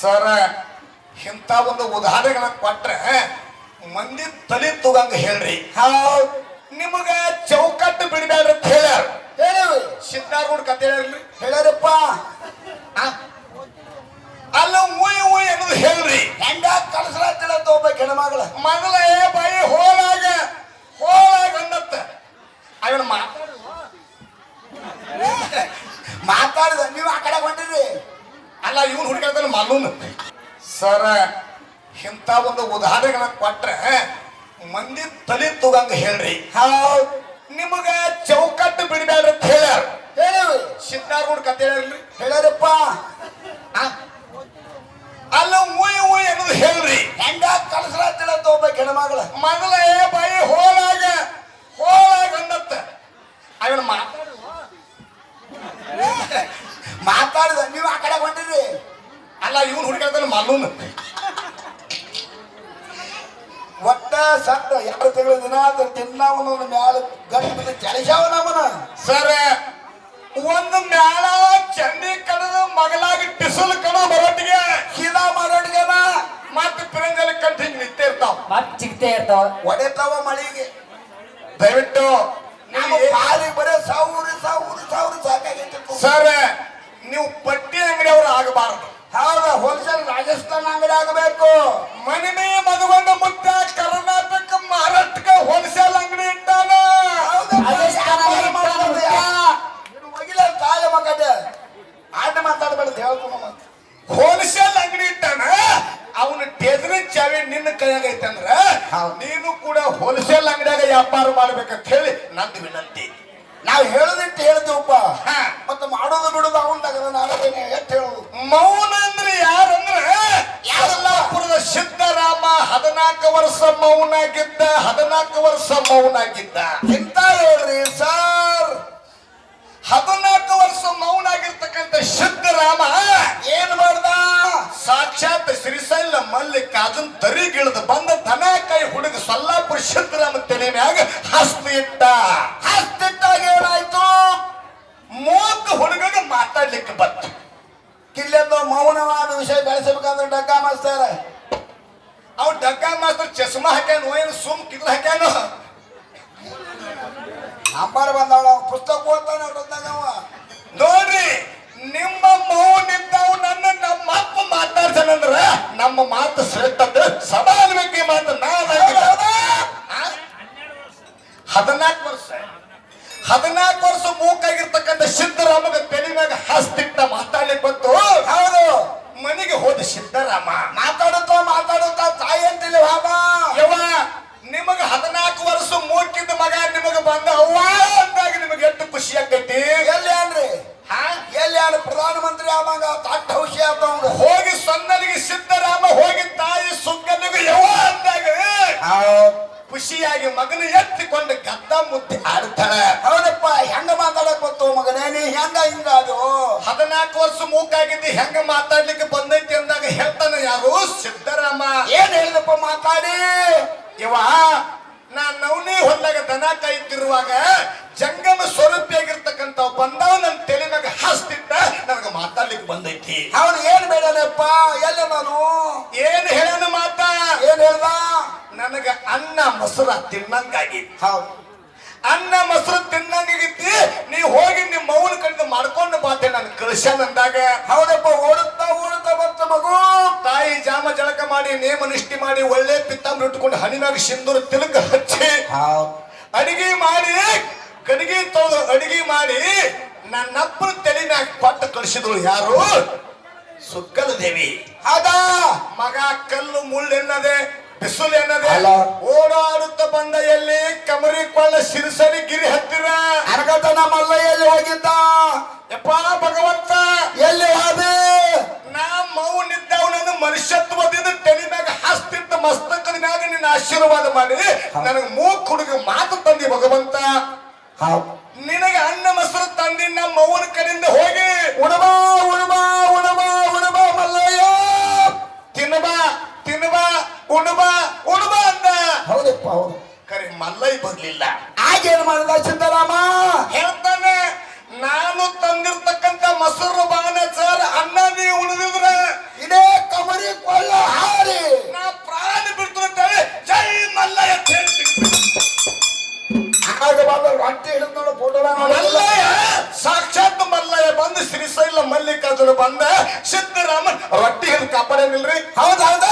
ಸರ ಇಂಥ ಒಂದು ಉದಾಹರಣೆಗಳನ್ನ ಕೊಟ್ರೆ ಮಂದಿ ತಲೆ ತುಗಂಗ ಹೇಳ್ರಿ. ಹೌದು. ನಿಮಗ ಚೌಕಟ್ಟು ಬಿಡಬೇಡ್ರಿ ಅಂತ ಹೇಳ್ಯಾರ. ಹೇಳಿವಿ ಸಿದ್ದಾರೂಢ ಕತೆ ಹೇಳ್ರಿ. ಹೇಳ್ಯಾರಪ್ಪ ಅಲ್ಲ ಊಯ್ ಊಯ್ ಅನ್ನೋದು ಹೇಳ್ರಿ. ಹೆಂಗ ಕಲಸಲ ತಿಳ ತಗೋಬೇಕು ಹೆಣ್ಮಗಳ. ಮಗಳ ಏ ಬಾಯಿ ಹೋಲಾಗ ಹೋಲಾಗ ಅನ್ನತ್ತ ಅವನ ಮಾತಾಡ ಮಾತಾಡಿದ ನೀವು ಆ ಕಡೆ ಹೊಂಟಿರಿ ಅಲ್ಲ ಹುಡುಕಾಡ್ತಾನೆ ಮಲ್ಲೂನ್ ಸರ ಇಂಥ ಒಂದು ಉದಾಹರಣೆಗಳನ್ನ ಕೊಟ್ರೆ ಮಂದಿ ತಲೆ ತೂಗಂಗ ಹೇಳ್ರಿ. ಹೌದು. ನಿಮಗ ಚೌಕಟ್ಟು ಬಿಡಬೇಡ್ರಿ ಅಂತ ಹೇಳ್ಯಾರ. ಹೇಳಿವಿ ಸಿದ್ದಾರೂಢ ಕತೆ ಹೇಳ್ರಿ. ಹೇಳ್ಯಾರಪ್ಪ ಅಲ್ಲ ಊಯಿ ಊಯಿ ಅನ್ನೋದು ಹೇಳ್ರಿ. ಹೆಂಗ ಕಳ್ಸಲಾತಿಲ್ಲ ಒಬ್ಬ ಹೆಣ್ಮಗಳ ಮೊದಲ ಏ ಬಾಯಿ ಹೋಲಾಗ ಹೋಲಾಗ ಅನ್ನತ್ತ ಅವನ ಮಾತಾಡ ಮಾತಾಡಿದ ನೀವು ಆ ಕಡೆ ಹೊಂಟಿರಿ ಅಲ್ಲ ಇವನು ಹುಡುಕಾಡ್ತಾನೆ ಮಲ್ಲೂನ್ ಒಟ್ಟ ಸತ್ತ ಎರಡು ತಿಂಗಳ ದಿನ ಅದ್ರ ಒಂದೊಂದು ಮ್ಯಾಲ ಗಂಟು ಬಿದ್ದು ಚಳಿಸಾವ ನಮ್ಮನ ಸರ್ ಒಂದು ಮ್ಯಾಲ ಚಂಡಿ ಕಡದ ಮಗಲಾಗಿ ಟಿಸಲ್ ಕಣ ಬರೋಟಿಗೆ ಸೀದಾ ಮಾಡೋಟಿಗೆನ ಮತ್ತೆ ಪಿರಂಜಲಿ ಕಂಠ ಹಿಂಗ್ ನಿಂತೇ ಇರ್ತಾವ. ಮತ್ತೆ ಸಿಗ್ತೇ ಇರ್ತಾವ. ಒಡೆತಾವ ಮಳಿಗೆ. ದಯವಿಟ್ಟು ನಮ್ಮ ಪಾಲಿಗೆ ಬರೇ ಸಾವಿರ ಸಾವಿರ ಸಾವಿರ ಸಾಕಾಗೈತಿ. ಸರ್ ನೀವು ಪಟ್ಟಿ ಅಂಗಡಿಯವರು ಆಗಬಾರದು. ಹೌದ ಹೋಲ್ಸೇಲ್ ರಾಜಸ್ಥಾನ ಅಂಗಡಿ ಆಗಬೇಕು. ಮನಿಮೆ ಮದುಗೊಂಡ ಮುತ್ತ ಕರ್ನಾಟಕ ಮಹಾರಾಷ್ಟ್ರಕ್ಕೆ ಹೋಲ್ಸೇಲ್ ಅಂಗಡಿ ಇಟ್ಟಾನ. ಒಗಿಲ ಆಟ ಮಾತಾಡ್ಬೇಡ ಹೋಲ್ಸೇಲ್ ಅಂಗಡಿ ಇಟ್ಟಾನ. ಅವನು ಟೇಜರಿ ಚಾವಿ ನಿನ್ನ ಕೈಯಾಗ ಐತಂದ್ರ. ನೀನು ಕೂಡ ಹೋಲ್ಸೇಲ್ ಅಂಗಡಿಯಾಗ ವ್ಯಾಪಾರ ಮಾಡ್ಬೇಕಂತ ಹೇಳಿ ನಂದು ವಿನಂತಿ. ನಾವು ಹೇಳದಿಟ್ಟು ಹೇಳ್ತೀವಪ್ಪ. ಮತ್ತೆ ಮಾಡೋದು ಬಿಡೋದು ತಗದ ನಾನು ಎಷ್ಟು ಹೇಳೋದು. ಮೌನ ಅಂದ್ರೆ ಯಾರಂದ್ರ ಯಲ್ಲಾಪುರದ ಸಿದ್ದರಾಮ ಹದಿನಾಲ್ಕು ವರ್ಷ ಮೌನಾಗಿದ್ದ, ಹದಿನಾಲ್ಕು ವರ್ಷ ಮೌನಾಗಿದ್ದ. ಎಂತ ಹೇಳ್ರಿ ಸರ್? ಹದಿನಾಲ್ಕು ವರ್ಷ ಶುದ್ಧ ರಾಮಾ ಏನ್ ಮಾಡ್ದ? ಸಾಕ್ಷಾತ್ ಶ್ರೀಶೈಲ ಮಲ್ಲಿಕಾರ್ಜುನ್ ತರಿಗಿಳಿದು ಬಂದ ದನ ಕೈ ಹುಡುಗ ಸೊಲ್ಲಾಪುರ ಸಿದ್ದರಾಮ ತಲೆ ಮ್ಯಾಗ ಹಸ್ತ ಇಟ್ಟ. ಹಸ್ತಿಟ್ಟಾಗ ಏನಾಯ್ತು? ಮೂಕ ಹುಡುಗಗೆ ಮಾತಾಡ್ಲಿಕ್ಕೆ ಬತ್ತು ಕಿಲ್ಲೆಂದು ಮೌನವಾದ ವಿಷಯ ಬೆಳೆಸಬೇಕಾದ್ರೆ ಡಗ್ಗ ಮಾಸ್ತಾರ. ಅವ್ ಡಗ್ಗ ಮಾಸ್ತರ್ ಚಸ್ಮಾ ಹಾಕ್ಯಾನು ಏನು ಸುಮ್ ಕಿದ್ಲ ಹಾಕ್ಯಾನು. ನಂಬರ್ ಬಂದವಳ ಪುಸ್ತಕ ಓದ್ತಾನ ಹೊರಟಾಗ ಅವ. ನೋಡ್ರಿ ನಿಮ್ಮ ಮೌನಿದ್ದಾವ್ ನನ್ನ ನಮ್ಮ ಅಪ್ಪ ಮಾತಾಡ್ತಾನಂದ್ರ ನಮ್ಮ ಮಾತು ಶ್ರೇಷ್ಠ ಸದಾ ಬಗ್ಗೆ ಮಾತು. ಮಾತು ಹದಿನಾಲ್ಕು ವರ್ಷ. ಹದಿನಾಲ್ಕು ವರ್ಷ ಮೂಕಾಗಿರ್ತಕ್ಕಂಥ ಸಿದ್ದರಾಮಗ ತಲೆ ಮ್ಯಾಗ ಹಸ್ತಿಟ್ಟ ಮಾತಾಡ್ಲಿಕ್ಕೆ ಬಂತು. ಹೌದು. ಮನೆಗೆ ಹೋದ ಸಿದ್ದರಾಮ. ಮಾತಾಡುತ್ತ ಮಾತಾಡುತ್ತ ನಿಮಗ ಹದಿನಾಲ್ಕು ವರ್ಷ ಮೂಕಿದ್ದ ಮಗ ನಿಮಗ ಬಂದ ಅವ್ವ ಅಂದಾಗ ನಿಮಗೆ ಎಷ್ಟು ಖುಷಿ ಆಕೈತಿ ಎಲ್ಲಿ ಅನ್ರಿ? ಎಲ್ಲಿ ಅನ್ ಪ್ರಧಾನಮಂತ್ರಿ ಆವಾಗ ತಟ್ಟ ಔಷಧಿ ಆತವಂಗ ಹೋಗಿ ಸೊನ್ನಲಿಗೆ ಸಿದ್ದರಾಮ ಹೋಗಿ ತಾಯಿ ಸುಗ್ಗನಿಗೆ ಯವ್ವ ಅಂದಾಗ ಖುಷಿಯಾಗಿ ಮಗನ ಎತ್ತಿಕೊಂಡು ಗದ್ದ ಮುದ್ದೆ ಆಡ್ತಾಳೆ. ಹೌದಪ್ಪ ಹೆಂಗ ಮಾತಾಡಕ್ ಗೊತ್ತು ಮಗನೇ ನೀ? ಹೆಂಗ ಹಿಂಗ ಅದು ಹದಿನಾಲ್ಕು ವರ್ಷ ಮೂಕಾಗಿದ್ದು ಹೆಂಗ ಮಾತಾಡ್ಲಿಕ್ಕೆ ಹೇಳಿದಪ್ಪ ಮಾತಾಡಿ. ಇವ ನಾ ನವನಿ ಹೊಲ್ದಾಗ ದನ ಕಾಯ್ತಿರುವಾಗ ಜಂಗಮ ಸ್ವರೂಪಿಯಾಗಿರ್ತಕ್ಕಂಥ ಬಂದವ ನನ್ನ ತಲೆ ಮ್ಯಾಗ ಹಾಸ್ತಿದ್ದ ನನಗೆ ಮಾತಾಡ್ಲಿಕ್ಕೆ ಬಂದೈತಿ. ಅವನು ಏನ್ ಬೇಡನಪ್ಪ? ಎಲ್ಲ ನಾನು? ಏನ್ ಹೇಳನ ಮಾತ? ಏನ್ ಹೇಳ್ದ? ನನಗ ಅನ್ನ ಮೊಸರ ತಿನ್ನಂಗಾಗಿ ಹೌದು. ಅನ್ನ ಮೊಸರು ತಿನ್ನಂಗಾಗಿತ್ತಿ ನೀ ಹೋಗಿ ನಿಮ್ಮ ಮೌನ ಕಡಿದು ಮಾಡ್ಕೊಂಡು ಬಾತೆ ನಾನು ಕಳ್ಸ್ಯಾನ ಅಂದಾಗ. ಹೌದಪ್ಪ ಓಡುತ್ತಾ ಓಡುತ್ತಾ ಬರ್ತ ಮಗು. ತಾಯಿ ಜಾಮ ಜಳಕ ಮಾಡಿ ನೇಮ ನಿಷ್ಠೆ ಮಾಡಿ ಒಳ್ಳೆ ಪಿತ್ತಾಂಬ್ರ ಇಟ್ಕೊಂಡು ಹಣ್ಣಿನಾಗ ಸಿಂಧೂರ ತಿಲಕ ಹಚ್ಚಿ ಅಡಿಗೆ ಮಾಡಿ ಕಡಿಗೆ ತೊಳೆದು ಅಡಿಗೆ ಮಾಡಿ ನನ್ನಪ್ಪನ ತಲೆ ಮ್ಯಾಗ ಕೊಟ್ಟು ಕಳಿಸಿದಳು ಯಾರು? ಸುಕ್ಕಲ ದೇವಿ. ಅದ ಮಗ ಕಲ್ಲು ಮುಳ್ಳು ಎನ್ನದೆ ಬಿಸಿಲು ಎನ್ನದೆ. ಓಡಾಡುತ್ತ ಬಂದ ಎಲ್ಲಿ ಕಮರಿ ಕೊಳ್ಳ ಸಿರಿಸರಿ ಗಿರಿ ಹತ್ತಿರ? ಅರಗತನ ಮಲ್ಲ ಎಲ್ಲಿ ಹೋಗಿದ್ದ. ಯಪ್ಪ ಭಗವಂತ. ಎಲ್ಲಿ ಮಸ್ತಕದ ಮ್ಯಾಗ ನಿನ್ನ ಆಶೀರ್ವಾದ ಮಾಡಿ ನನಗೆ ಮೂಕ್ ಹುಡುಗ ಮಾತು ತಂದಿ ಭಗವಂತ. ನಿನಗೆ ಅನ್ನ ಮೊಸರು ತಂದಿ ನಮ್ಮ ಮೌನ ಕಡೆಯಿಂದ ಹೋಗಿ. ಉಣಬಾ ಉಣಬಾ ಉಣಬಾ ಉಣಬಾ ಮಲ್ಲಯ್ಯ. ತಿನ್ನಬಾ ತಿನ್ನಬಾ ಉಣಬಾ ಉಣಬಾ ಅಂದ. ಹೌದಪ್ಪ ಹೌದು. ಕರೆ ಮಲ್ಲೈ ಬರ್ಲಿಲ್ಲ. ಆಗೇನ್ ಮಾಡಿದ ಸಿದ್ದರಾಮ? ಹೇಳ್ತಾನೆ ನಾನು ತಂದಿರ್ತಕ್ಕಂತ ಮೊಸರು ಬಾಣ ಹೊಟ್ಟೆ ಹಿಡಿದ್ ನೋಡು ಫೋಟೋಡ ನೋಡಿ ಮಲ್ಲಯ್ಯ ಸಾಕ್ಷಾತ್ ಮಲ್ಲಯ್ಯ ಬಂದು ಶ್ರೀಶೈಲ ಮಲ್ಲಿಕಾರ್ಜುನ ಬಂದ ಸಿದ್ದರಾಮನ್ ರೊಟ್ಟಿ ಹಿಡಿದು ಕಾಪಾಡೇನಿಲ್ರಿ ಹೌದ್ ಹೌದಾ